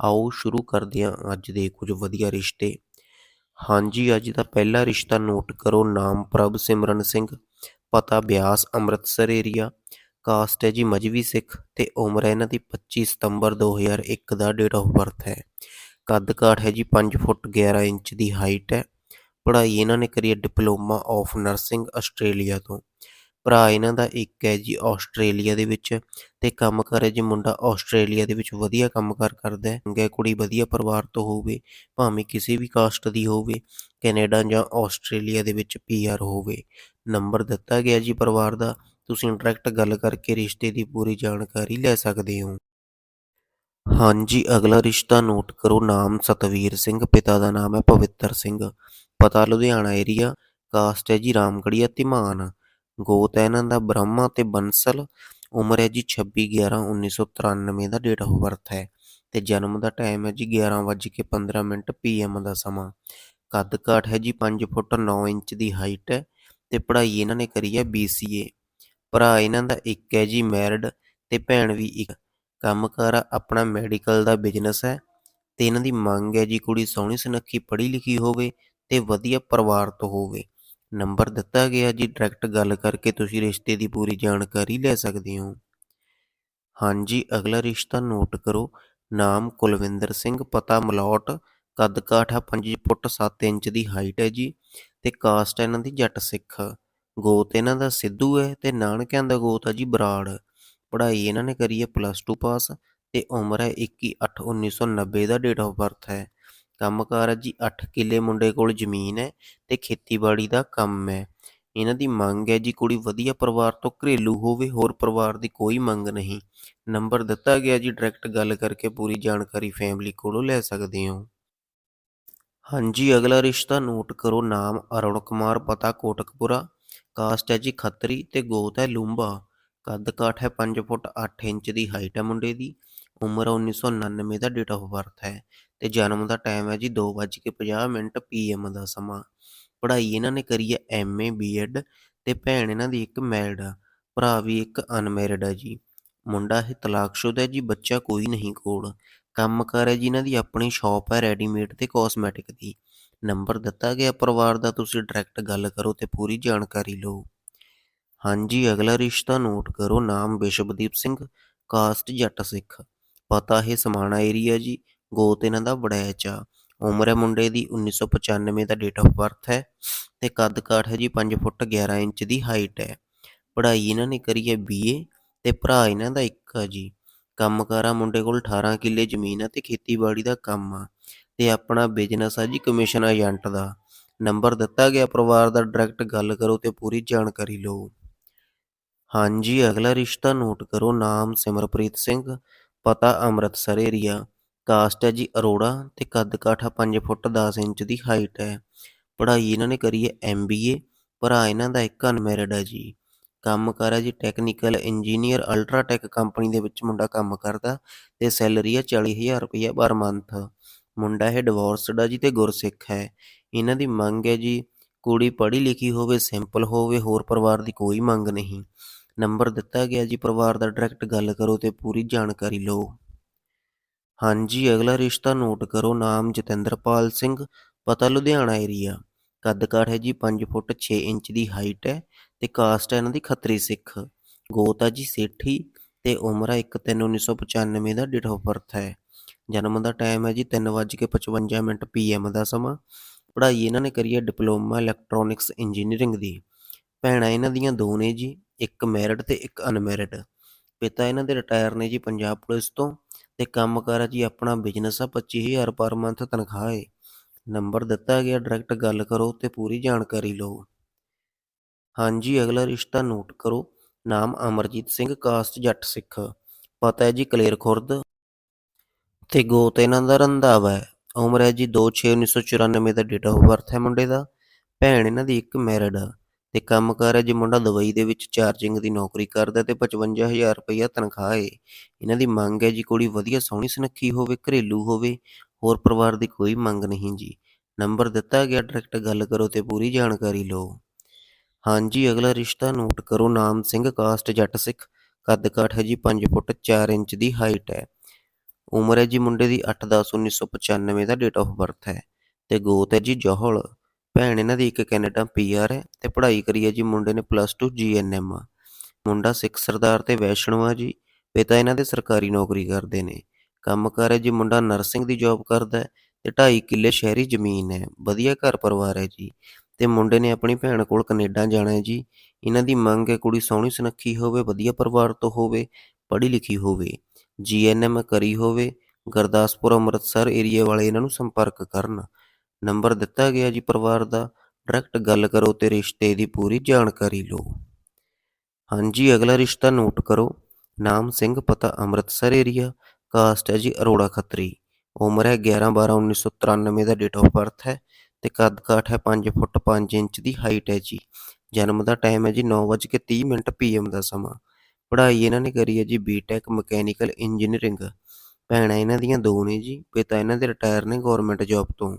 ਆਓ ਸ਼ੁਰੂ ਕਰਦੇ ਹਾਂ ਅੱਜ ਦੇ ਕੁਝ ਵਧੀਆ ਰਿਸ਼ਤੇ। ਹਾਂਜੀ, ਅੱਜ ਦਾ ਪਹਿਲਾ ਰਿਸ਼ਤਾ ਨੋਟ ਕਰੋ, ਨਾਮ ਪ੍ਰਭ ਸਿਮਰਨ ਸਿੰਘ, ਪਤਾ ਬਿਆਸ, ਅੰਮ੍ਰਿਤਸਰ ਏਰੀਆ ਕਾਸਟ ਹੈ ਜੀ ਮਜਵੀ ਸਿੱਖ ਤੇ ਉਮਰ ਹੈ ਇਹਨਾਂ ਦੀ 25 ਸਤੰਬਰ 2001 ਦਾ ਡੇਟ ਆਫ ਬਰਥ ਹੈ। ਕੱਦ ਕਾਠ ਹੈ ਜੀ 5 ਫੁੱਟ 11 ਇੰਚ ਦੀ ਹਾਈਟ ਹੈ। ਪੜ੍ਹਾਈ ਇਹਨਾਂ ਨੇ ਕਰੀ ਹੈ ਡਿਪਲੋਮਾ ਆਫ ਨਰਸਿੰਗ ਆਸਟ੍ਰੇਲੀਆ ਤੋਂ। ਭਰਾ ਇਹਨਾਂ ਦਾ ਇੱਕ ਹੈ ਜੀ ਆਸਟ੍ਰੇਲੀਆ ਦੇ ਵਿੱਚ ਤੇ ਕੰਮ ਕਰ ਹੈ ਜੀ ਮੁੰਡਾ ਆਸਟ੍ਰੇਲੀਆ ਦੇ ਵਿੱਚ ਵਧੀਆ ਕੰਮ ਕੰਮਕਾਰ ਕਰਦਾ ਹੈ। ਚੰਗਾ ਕੁੜੀ, ਵਧੀਆ ਪਰਿਵਾਰ ਤੋਂ ਹੋਵੇ, ਭਾਵੇਂ ਕਿਸੇ ਵੀ ਕਾਸਟ ਦੀ ਹੋਵੇ, ਕੈਨੇਡਾ ਜਾਂ ਆਸਟ੍ਰੇਲੀਆ ਦੇ ਵਿੱਚ ਪੀਆਰ ਹੋਵੇ। ਨੰਬਰ ਦਿੱਤਾ ਗਿਆ ਜੀ ਪਰਿਵਾਰ ਦਾ, ਤੁਸੀਂ ਡਾਇਰੈਕਟ ਗੱਲ ਕਰਕੇ ਰਿਸ਼ਤੇ ਦੀ ਪੂਰੀ ਜਾਣਕਾਰੀ ਲੈ ਸਕਦੇ ਹੋ। ਹਾਂਜੀ, ਅਗਲਾ ਰਿਸ਼ਤਾ ਨੋਟ ਕਰੋ, ਨਾਮ ਸਤਵੀਰ ਸਿੰਘ, ਪਿਤਾ ਦਾ ਨਾਮ ਹੈ ਪਵਿੱਤਰ ਸਿੰਘ। ਪਤਾ ਲੁਧਿਆਣਾ ਏਰੀਆ ਕਾਸਟ ਹੈ ਜੀ ਰਾਮਗੜੀਆ ਧੀਮਾਨ। ਗੋਤ ਹੈ ਇਹਨਾਂ ਦਾ ਬ੍ਰਹਮਾ ਤੇ ਬੰਸਲ ਉਮਰ ਹੈ ਜੀ 26 11 1993 ਦਾ ਡੇਟ ਆਫ ਬਰਥ ਹੈ। ਤੇ ਜਨਮ ਦਾ ਟਾਈਮ ਹੈ ਜੀ 11:15 ਮਿੰਟ ਪੀਐਮ ਦਾ ਸਮਾਂ। ਕੱਦ ਕਾਠ ਹੈ ਜੀ 5 ਫੁੱਟ 9 ਇੰਚ ਦੀ ਹਾਈਟ ਹੈ ਤੇ ਪੜ੍ਹਾਈ ਇਹਨਾਂ ਨੇ ਕਰੀ ਹੈ BCA ਭਰਾ ਇਹਨਾਂ ਦਾ ਇੱਕ ਹੈ ਜੀ ਮੈਰਿਡ ਤੇ ਭੈਣ ਵੀ ਇੱਕ। ਕੰਮਕਾਰ ਆਪਣਾ ਮੈਡੀਕਲ ਦਾ ਬਿਜ਼ਨਸ ਹੈ। ਤੇ ਇਹਨਾਂ ਦੀ ਮੰਗ ਹੈ ਜੀ ਕੁੜੀ ਸੋਹਣੀ ਸੁਨੱਖੀ ਪੜ੍ਹੀ ਲਿਖੀ ਹੋਵੇ ਤੇ ਵਧੀਆ ਪਰਿਵਾਰ ਤੋਂ ਹੋਵੇ। ਨੰਬਰ ਦਿੱਤਾ ਗਿਆ ਜੀ ਡਾਇਰੈਕਟ ਗੱਲ ਕਰਕੇ ਤੁਸੀਂ ਰਿਸ਼ਤੇ ਦੀ ਪੂਰੀ ਜਾਣਕਾਰੀ ਲੈ ਸਕਦੇ ਹੋ। ਹਾਂਜੀ, ਅਗਲਾ ਰਿਸ਼ਤਾ ਨੋਟ ਕਰੋ। ਨਾਮ ਕੁਲਵਿੰਦਰ ਸਿੰਘ, ਪਤਾ ਮਲੌਟ ਕੱਦ ਕਾਠਾ 5 ਫੁੱਟ 7 ਇੰਚ ਦੀ ਹਾਈਟ ਹੈ ਜੀ ਤੇ ਕਾਸਟ ਹੈ ਇਹਨਾਂ ਦੀ ਜੱਟ ਸਿੱਖ। ਗੋਤ ਇਹਨਾਂ ਦਾ ਸਿੱਧੂ ਹੈ ਤੇ ਨਾਨਕਿਆਂ ਦਾ ਗੋਤ ਹੈ ਜੀ ਬਰਾੜ। ਪੜ੍ਹਾਈ ਇਹਨਾਂ ਨੇ ਕਰੀ ਹੈ ਪਲੱਸ 2 ਪਾਸ ਤੇ ਉਮਰ ਹੈ 21/8/1990 ਦਾ ਡੇਟ ਆਫ ਬਰਥ ਹੈ। ਕੰਮਕਾਰ ਹੈ ਜੀ 8 ਕਿੱਲੇ ਮੁੰਡੇ ਕੋਲ ਜ਼ਮੀਨ ਹੈ ਤੇ ਖੇਤੀਬਾੜੀ ਦਾ ਕੰਮ ਹੈ। ਇਹਨਾਂ ਦੀ ਮੰਗ ਹੈ ਜੀ, ਕੁੜੀ ਵਧੀਆ ਪਰਿਵਾਰ ਤੋਂ ਘਰੇਲੂ ਹੋਵੇ, ਹੋਰ ਪਰਿਵਾਰ ਦੀ ਕੋਈ ਮੰਗ ਨਹੀਂ। ਨੰਬਰ ਦਿੱਤਾ ਗਿਆ ਜੀ, ਡਾਇਰੈਕਟ ਗੱਲ ਕਰਕੇ ਪੂਰੀ ਜਾਣਕਾਰੀ ਫੈਮਿਲੀ ਕੋਲੋਂ ਲੈ ਸਕਦੇ ਹੋ। ਹਾਂਜੀ, ਅਗਲਾ ਰਿਸ਼ਤਾ ਨੋਟ ਕਰੋ, ਨਾਮ ਅਰੁਣ ਕੁਮਾਰ, ਪਤਾ ਕੋਟਕਪੁਰਾ। ਕਾਸਟ ਹੈ ਜੀ ਖੱਤਰੀ ਤੇ ਗੋਤ ਹੈ ਲੂੰਬਾ। ਕੱਦ ਕਾਠ ਹੈ 5 ਫੁੱਟ 8 ਇੰਚ ਦੀ, ਹਾਈਟ ਹੈ ਮੁੰਡੇ ਦੀ। ਉਮਰ 1999 ਦਾ ਡੇਟ ਆਫ ਬਰਥ ਹੈ। ਤੇ ਜਨਮ ਦਾ ਟਾਈਮ ਹੈ ਜੀ 2:50 ਮਿੰਟ ਪੀਐਮ ਦਾ ਸਮਾਂ। ਪੜ੍ਹਾਈ ਇਹਨਾਂ ਨੇ ਕਰੀ ਹੈ ਐਮਏ ਬੀਐਡ ਤੇ ਭੈਣ ਇਹਨਾਂ ਦੀ ਇੱਕ ਮੈਰਿਡ ਆ, ਭਰਾ ਵੀ ਇੱਕ ਅਨਮੈਰਿਡ ਆ ਜੀ। ਮੁੰਡਾ ਇਹ ਤਲਾਕਸ਼ੁਦ ਹੈ ਜੀ, ਬੱਚਾ ਕੋਈ ਨਹੀਂ ਕੋਲ। ਕੰਮ ਕੰਮਕਾਰ ਹੈ ਜੀ ਇਹਨਾਂ ਦੀ, ਆਪਣੀ ਸ਼ਾਪ ਹੈ ਰੈਡੀਮੇਡ ਤੇ ਕਾਸਮੈਟਿਕ ਦੀ। ਨੰਬਰ ਦਿੱਤਾ ਗਿਆ ਪਰਿਵਾਰ ਦਾ, ਤੁਸੀਂ ਡਾਇਰੈਕਟ ਗੱਲ ਕਰੋ ਤੇ ਪੂਰੀ ਜਾਣਕਾਰੀ ਲਓ। ਹਾਂਜੀ, ਅਗਲਾ ਰਿਸ਼ਤਾ ਨੋਟ ਕਰੋ, ਨਾਮ ਵਿਸ਼ਵਦੀਪ ਸਿੰਘ ਕਾਸਟ ਜੱਟ ਸਿੱਖ। ਪਤਾ ਹੈ ਸਮਾਣਾ ਏਰੀਆ ਜੀ ਗੋਤ ਇਹਨਾਂ ਦਾ ਬੜੈਚ ਆ ਉਮਰ ਹੈ ਮੁੰਡੇ ਦੀ 1995 ਦਾ ਡੇਟ ਆਫ ਬਰਥ ਹੈ ਤੇ ਕੱਦ ਕਾਠ ਹੈ ਜੀ 5 ਫੁੱਟ 11 ਇੰਚ ਦੀ ਹਾਈਟ ਹੈ। ਪੜ੍ਹਾਈ ਇਹਨਾਂ ਨੇ ਕਰੀ ਹੈ ਬੀਏ ਤੇ ਭਰਾ ਇਹਨਾਂ ਦਾ ਇੱਕ ਆ ਜੀ। ਕੰਮਕਾਰਾ ਮੁੰਡੇ ਕੋਲ 18 ਕਿੱਲੇ ਜ਼ਮੀਨ ਹੈ ਤੇ ਖੇਤੀਬਾੜੀ ਦਾ ਕੰਮ ਆ ਤੇ ਆਪਣਾ ਬਿਜ਼ਨਸ ਆ ਜੀ ਕਮਿਸ਼ਨ ਏਜੰਟ ਦਾ। ਨੰਬਰ ਦਿੱਤਾ ਗਿਆ ਪਰਿਵਾਰ ਦਾ ਡਾਇਰੈਕਟ ਗੱਲ ਕਰੋ ਤੇ ਪੂਰੀ ਜਾਣਕਾਰੀ ਲਓ। ਹਾਂਜੀ, ਅਗਲਾ ਰਿਸ਼ਤਾ ਨੋਟ ਕਰੋ। ਨਾਮ ਸਿਮਰਪ੍ਰੀਤ ਸਿੰਘ, ਪਤਾ ਅੰਮ੍ਰਿਤਸਰ ਏਰੀਆ ਕਾਸਟ ਹੈ ਜੀ ਅਰੋੜਾ ਤੇ ਕੱਦ ਕਾਠਾ 5 ਫੁੱਟ 10 ਇੰਚ ਦੀ ਹਾਈਟ ਹੈ। ਪੜ੍ਹਾਈ ਇਹਨਾਂ ਨੇ ਕਰੀ ਹੈ ਐਮਬੀਏ ਭਰਾ ਇਹਨਾਂ ਦਾ ਇੱਕ ਅਨਮੈਰਿਡ ਹੈ ਜੀ। ਕੰਮ ਕਰ ਹੈ ਜੀ ਟੈਕਨੀਕਲ ਇੰਜੀਨੀਅਰ ਅਲਟਰਾਟੈਕ ਕੰਪਨੀ ਦੇ ਵਿੱਚ ਮੁੰਡਾ ਕੰਮ ਕਰਦਾ ਤੇ ਸੈਲਰੀ ਹੈ 40000 ਰੁਪਏ ਪਰ ਮੰਥ ਮੁੰਡਾ ਇਹ ਡਿਵੋਰਸਡ ਆ ਜੀ ਤੇ ਗੁਰਸਿੱਖ ਹੈ। ਇਹਨਾਂ ਦੀ ਮੰਗ ਹੈ ਜੀ ਕੁੜੀ ਪੜ੍ਹੀ ਲਿਖੀ ਹੋਵੇ ਸਿੰਪਲ ਹੋਵੇ, ਹੋਰ ਪਰਿਵਾਰ ਦੀ ਕੋਈ ਮੰਗ ਨਹੀਂ। ਨੰਬਰ ਦਿੱਤਾ ਗਿਆ ਜੀ, ਪਰਿਵਾਰ ਦਾ ਡਾਇਰੈਕਟ ਗੱਲ ਕਰੋ ਤੇ ਪੂਰੀ ਜਾਣਕਾਰੀ ਲਓ। ਹਾਂਜੀ, ਅਗਲਾ ਰਿਸ਼ਤਾ ਨੋਟ ਕਰੋ, ਨਾਮ ਜਤਿੰਦਰਪਾਲ ਸਿੰਘ, ਪਤਾ ਲੁਧਿਆਣਾ ਏਰੀਆ ਕੱਦ ਕਾਠ ਹੈ ਜੀ 5 ਫੁੱਟ 6 ਇੰਚ ਦੀ ਹਾਈਟ ਹੈ ਤੇ ਕਾਸਟ ਹੈ ਇਹਨਾਂ ਦੀ ਖੱਤਰੀ ਸਿੱਖ। ਗੋਤਾ ਜੀ, ਸੇਠੀ ਤੇ ਉਮਰ ਹੈ 1/3/1995 ਦਾ ਡੇਟ ਆਫ ਬਰਥ ਹੈ। ਜਨਮ ਦਾ ਟਾਈਮ ਹੈ ਜੀ 3:55 ਮਿੰਟ ਪੀਐਮ ਦਾ ਸਮਾਂ। ਪੜ੍ਹਾਈ ਇਹਨਾਂ ਨੇ ਕਰੀ ਹੈ ਡਿਪਲੋਮਾ ਇਲੈਕਟ੍ਰੋਨਿਕਸ ਇੰਜੀਨੀਅਰਿੰਗ ਦੀ। ਭੈਣਾਂ ਇਹਨਾਂ ਦੀਆਂ ਦੋ ਨੇ ਜੀ, ਇੱਕ ਮੈਰਿਡ ਤੇ ਇੱਕ ਅਨਮੈਰਿਡ ਪਿਤਾ ਇਹਨਾਂ ਦੇ ਰਿਟਾਇਰ ਨੇ ਜੀ ਪੰਜਾਬ ਪੁਲਿਸ ਤੋਂ। ਤੇ ਕੰਮ ਕਰ ਜੀ, ਆਪਣਾ ਬਿਜ਼ਨਸ ਆ 25000 ਪਰ ਮੰਥ ਤਨਖਾਹ ਹੈ ਨੰਬਰ ਦਿੱਤਾ ਗਿਆ ਡਾਇਰੈਕਟ ਗੱਲ ਕਰੋ ਤੇ ਪੂਰੀ ਜਾਣਕਾਰੀ ਲਓ। ਹਾਂਜੀ, ਅਗਲਾ ਰਿਸ਼ਤਾ ਨੋਟ ਕਰੋ। ਨਾਮ ਅਮਰਜੀਤ ਸਿੰਘ ਕਾਸਟ ਜੱਟ ਸਿੱਖ। ਪਤਾ ਹੈ ਜੀ ਕਲੇਰ ਖੁਰਦ ਤੇ ਗੋਤ ਇਹਨਾਂ ਦਾ ਰੰਧਾਵਾ ਹੈ। ਉਮਰ ਹੈ ਜੀ 2/6/1994 ਦਾ ਡੇਟ ਆਫ ਬਰਥ ਹੈ ਮੁੰਡੇ ਦਾ। ਭੈਣ ਇਹਨਾਂ ਦੀ ਇੱਕ ਮੈਰਿਡ ਆ। ਤੇ ਕੰਮਕਾਰ ਹੈ ਜੀ ਮੁੰਡਾ ਦਵਾਈ ਦੇ ਵਿੱਚ ਚਾਰਜਿੰਗ ਦੀ ਨੌਕਰੀ ਕਰਦਾ ਤੇ 55000 ਰੁਪਈਆ ਤਨਖਾਹ ਹੈ ਇਹਨਾਂ ਦੀ ਮੰਗ ਹੈ ਜੀ ਕੁੜੀ ਵਧੀਆ ਸੋਹਣੀ ਸੁਨੱਖੀ ਹੋਵੇ, ਘਰੇਲੂ ਹੋਵੇ, ਹੋਰ ਪਰਿਵਾਰ ਦੀ ਕੋਈ ਮੰਗ ਨਹੀਂ ਜੀ। ਨੰਬਰ ਦਿੱਤਾ ਗਿਆ, ਡਾਇਰੈਕਟ ਗੱਲ ਕਰੋ ਤੇ ਪੂਰੀ ਜਾਣਕਾਰੀ ਲਓ। ਹਾਂਜੀ, ਅਗਲਾ ਰਿਸ਼ਤਾ ਨੋਟ ਕਰੋ, ਨਾਮ ਸਿੰਘ, ਕਾਸਟ ਜੱਟ ਸਿੱਖ ਕੱਦ ਕਾਠ ਹੈ ਜੀ 5 ਫੁੱਟ 4 ਇੰਚ ਦੀ ਹਾਈਟ ਹੈ। ਉਮਰ ਹੈ ਜੀ ਮੁੰਡੇ ਦੀ 8/10/1995 ਦਾ ਡੇਟ ਆਫ ਬਰਥ ਹੈ। ਤੇ ਗੋਤ ਹੈ ਜੀ ਜੋਹਲ। ਭੈਣ ਇਹਨਾਂ ਦੀ ਇੱਕ ਕੈਨੇਡਾ ਪੀਆਰ ਹੈ ਤੇ ਪੜ੍ਹਾਈ ਕਰੀ ਹੈ ਜੀ ਮੁੰਡੇ ਨੇ ਪਲੱਸ 2 ਜੀਐਨਐਮ ਮੁੰਡਾ ਸਿੱਖ ਸਰਦਾਰ ਤੇ ਵੈਸ਼ਨਵਾ ਜੀ, ਪਿਤਾ ਇਹਨਾਂ ਦੇ ਸਰਕਾਰੀ ਨੌਕਰੀ ਕਰਦੇ ਨੇ। ਕੰਮ ਕੰਮਕਾਰ ਹੈ ਜੀ, ਮੁੰਡਾ ਨਰਸਿੰਗ ਦੀ ਜੌਬ ਕਰਦਾ ਹੈ ਤੇ 2.5 ਕਿੱਲੇ ਸ਼ਹਿਰੀ ਜ਼ਮੀਨ ਹੈ। ਵਧੀਆ ਘਰ ਪਰਿਵਾਰ ਹੈ ਜੀ ਤੇ ਮੁੰਡੇ ਨੇ ਆਪਣੀ ਭੈਣ ਕੋਲ ਕੈਨੇਡਾ ਜਾਣਾ ਹੈ ਜੀ। ਇਹਨਾਂ ਦੀ ਮੰਗ ਹੈ ਕੁੜੀ ਸੋਹਣੀ ਸੁਨੱਖੀ ਹੋਵੇ, ਵਧੀਆ ਪਰਿਵਾਰ ਤੋਂ ਹੋਵੇ, ਪੜ੍ਹੀ ਲਿਖੀ ਹੋਵੇ ਜੀਐਨਐਮ ਕਰੀ ਹੋਵੇ, ਗੁਰਦਾਸਪੁਰ, ਅੰਮ੍ਰਿਤਸਰ ਏਰੀਆ ਵਾਲੇ ਇਹਨਾਂ ਨੂੰ ਸੰਪਰਕ ਕਰਨ। ਨੰਬਰ ਦਿੱਤਾ ਗਿਆ ਜੀ ਪਰਿਵਾਰ ਦਾ ਡਾਇਰੈਕਟ ਗੱਲ ਕਰੋ ਤੇ ਰਿਸ਼ਤੇ ਦੀ ਪੂਰੀ ਜਾਣਕਾਰੀ ਲਓ। ਹਾਂਜੀ, ਅਗਲਾ ਰਿਸ਼ਤਾ ਨੋਟ ਕਰੋ। ਨਾਮ ਸਿੰਘ, ਪਤਾ ਅੰਮ੍ਰਿਤਸਰ ਏਰੀਆ ਕਾਸਟ ਹੈ ਜੀ ਅਰੋੜਾ ਖੱਤਰੀ। ਉਮਰ ਹੈ 11 12 1993 ਦਾ ਡੇਟ ਆਫ ਬਰਥ ਹੈ ਤੇ ਕੱਦ ਕਾਠ ਹੈ 5 ਫੁੱਟ 5 ਇੰਚ ਦੀ ਹਾਈਟ ਹੈ ਜੀ। ਜਨਮ ਦਾ ਟਾਈਮ ਹੈ ਜੀ 9:30 ਮਿੰਟ ਪੀਐਮ ਦਾ ਸਮਾਂ। ਪੜ੍ਹਾਈ ਇਹਨਾਂ ਨੇ ਕਰੀ ਹੈ ਜੀ ਬੀਟੈਕ ਮਕੈਨੀਕਲ ਇੰਜੀਨੀਅਰਿੰਗ ਭੈਣਾਂ ਇਹਨਾਂ ਦੀਆਂ ਦੋ ਨੇ ਜੀ, ਪਿਤਾ ਇਹਨਾਂ ਦੇ ਰਿਟਾਇਰ ਨੇ ਗਵਰਨਮੈਂਟ ਜੌਬ ਤੋਂ।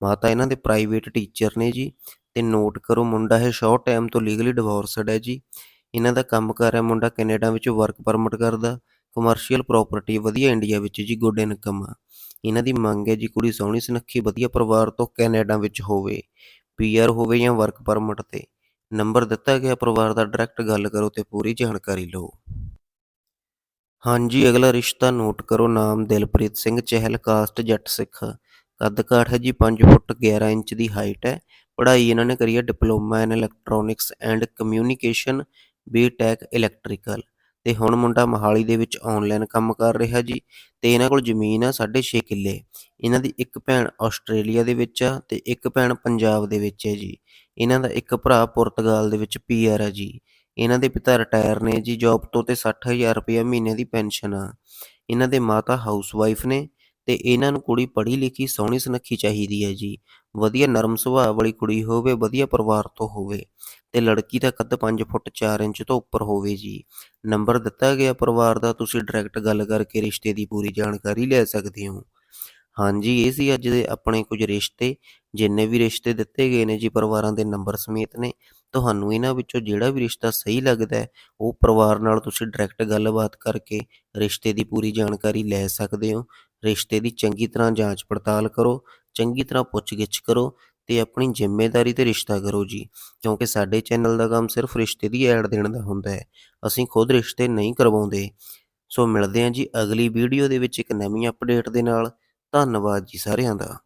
ਮਾਤਾ ਇਹਨਾਂ ਦੇ ਪ੍ਰਾਈਵੇਟ ਟੀਚਰ ਨੇ ਜੀ, ਤੇ ਨੋਟ ਕਰੋ ਮੁੰਡਾ ਹੈ ਸ਼ਾਰਟ ਟਾਈਮ ਤੋਂ ਲੀਗਲੀ ਡਿਵੋਰਸਡ ਹੈ ਜੀ। ਇਹਨਾਂ ਦਾ ਕੰਮਕਾਰ ਹੈ ਮੁੰਡਾ ਕੈਨੇਡਾ ਵਿੱਚ ਵਰਕ ਪਰਮਿਟ ਕਰਦਾ ਕਮਰਸ਼ੀਅਲ ਪ੍ਰਾਪਰਟੀ ਵਧੀਆ ਇੰਡੀਆ ਵਿੱਚ ਜੀ ਗੁੱਡ ਇਨਕਮ ਆ। ਇਹਨਾਂ ਦੀ ਮੰਗ ਹੈ ਜੀ, ਕੁੜੀ ਸੋਹਣੀ, ਸੁਨੱਖੀ, ਵਧੀਆ ਪਰਿਵਾਰ ਤੋਂ ਕੈਨੇਡਾ ਵਿੱਚ ਹੋਵੇ ਪੀਆਰ ਹੋਵੇ ਜਾਂ ਵਰਕ ਪਰਮਿਟ ਤੇ। ਨੰਬਰ ਦਿੱਤਾ ਗਿਆ ਪਰਿਵਾਰ ਦਾ ਡਾਇਰੈਕਟ ਗੱਲ ਕਰੋ ਤੇ ਪੂਰੀ ਜਾਣਕਾਰੀ ਲਓ। ਹਾਂਜੀ, ਅਗਲਾ ਰਿਸ਼ਤਾ ਨੋਟ ਕਰੋ, ਨਾਮ ਦਿਲਪ੍ਰੀਤ ਸਿੰਘ, ਚਹਿਲ, ਕਾਸਟ, ਜੱਟ ਸਿੱਖ। ਕੱਦ ਹੈ ਜੀ 5 ਫੁੱਟ 11 ਇੰਚ ਦੀ ਹਾਈਟ ਹੈ। ਪੜ੍ਹਾਈ ਇਹਨਾਂ ਨੇ ਕਰੀ ਹੈ diploma in electronics and communication B tech electrical ਤੇ ਹੁਣ ਮੁੰਡਾ ਮਹਾਲੀ ਦੇ ਵਿੱਚ ਆਨਲਾਈਨ ਕੰਮ ਕਰ ਰਿਹਾ ਜੀ, ਤੇ ਇਹਨਾਂ ਕੋਲ ਜ਼ਮੀਨ ਆ 6.5 ਕਿੱਲੇ। ਇਹਨਾਂ ਦੀ ਇੱਕ ਭੈਣ ਆਸਟ੍ਰੇਲੀਆ ਦੇ ਵਿੱਚ ਆ ਤੇ ਇੱਕ ਭੈਣ ਪੰਜਾਬ ਦੇ ਵਿੱਚ ਹੈ ਜੀ। ਇਹਨਾਂ ਦਾ ਇੱਕ ਭਰਾ ਪੁਰਤਗਾਲ ਦੇ ਵਿੱਚ ਪੀਆਰ ਹੈ ਜੀ। ਇਹਨਾਂ ਦੇ ਪਿਤਾ ਰਿਟਾਇਰ ਨੇ ਜੀ, ਜੌਬ ਤੋਂ ਤੇ 60000 ਰੁਪਏ ਮਹੀਨੇ ਦੀ ਪੈਨਸ਼ਨ ਆ। ਇਹਨਾਂ ਦੇ ਮਾਤਾ ਹਾਊਸਵਾਈਫ ਨੇ ਤੇ ਇਹਨਾਂ ਨੂੰ ਕੁੜੀ ਪੜ੍ਹੀ ਲਿਖੀ, ਸੋਹਣੀ ਸੁਨੱਖੀ ਚਾਹੀਦੀ ਹੈ ਜੀ। ਵਧੀਆ ਨਰਮ ਸੁਭਾਅ ਵਾਲੀ ਕੁੜੀ ਹੋਵੇ, ਵਧੀਆ ਪਰਿਵਾਰ ਤੋਂ ਹੋਵੇ ਤੇ ਲੜਕੀ ਦਾ ਕੱਦ 5 ਫੁੱਟ 4 ਇੰਚ ਤੋਂ ਉੱਪਰ ਹੋਵੇ ਜੀ। ਨੰਬਰ ਦਿੱਤਾ ਗਿਆ ਪਰਿਵਾਰ ਦਾ, ਤੁਸੀਂ ਡਾਇਰੈਕਟ ਗੱਲ ਕਰਕੇ ਰਿਸ਼ਤੇ ਦੀ ਪੂਰੀ ਜਾਣਕਾਰੀ ਲੈ ਸਕਦੇ ਹੋ। ਹਾਂਜੀ, ਇਹ ਸੀ ਅੱਜ ਦੇ ਆਪਣੇ ਕੁਝ ਰਿਸ਼ਤੇ, ਜਿੰਨੇ ਵੀ ਰਿਸ਼ਤੇ ਦਿੱਤੇ ਗਏ ਨੇ ਜੀ ਪਰਿਵਾਰਾਂ ਦੇ ਨੰਬਰ ਸਮੇਤ ਨੇ। ਤੁਹਾਨੂੰ ਇਹਨਾਂ ਵਿੱਚੋਂ ਜਿਹੜਾ ਵੀ ਰਿਸ਼ਤਾ ਸਹੀ ਲੱਗਦਾ ਹੈ, ਉਹ ਪਰਿਵਾਰ ਨਾਲ ਤੁਸੀਂ ਡਾਇਰੈਕਟ ਗੱਲਬਾਤ ਕਰਕੇ ਰਿਸ਼ਤੇ ਦੀ ਪੂਰੀ ਜਾਣਕਾਰੀ ਲੈ ਸਕਦੇ ਹੋ। ਰਿਸ਼ਤੇ ਦੀ ਚੰਗੀ ਤਰ੍ਹਾਂ ਜਾਂਚ ਪੜਤਾਲ ਕਰੋ, ਚੰਗੀ ਤਰ੍ਹਾਂ ਪੁੱਛਗਿੱਛ ਕਰੋ ਤੇ ਆਪਣੀ ਜ਼ਿੰਮੇਵਾਰੀ ਤੇ ਰਿਸ਼ਤਾ ਕਰੋ ਜੀ। ਕਿਉਂਕਿ ਸਾਡੇ ਚੈਨਲ ਦਾ ਕੰਮ ਸਿਰਫ ਰਿਸ਼ਤੇ ਦੀ ਐਡ ਦੇਣ ਦਾ ਹੁੰਦਾ ਹੈ। ਅਸੀਂ ਖੁਦ ਰਿਸ਼ਤੇ ਨਹੀਂ ਕਰਵਾਉਂਦੇ। ਸੋ ਮਿਲਦੇ ਹਾਂ ਜੀ ਅਗਲੀ ਵੀਡੀਓ ਦੇ ਵਿੱਚ ਇੱਕ ਨਵੀਂ ਅਪਡੇਟ ਦੇ ਨਾਲ। ਧੰਨਵਾਦ ਜੀ ਸਾਰਿਆਂ ਦਾ।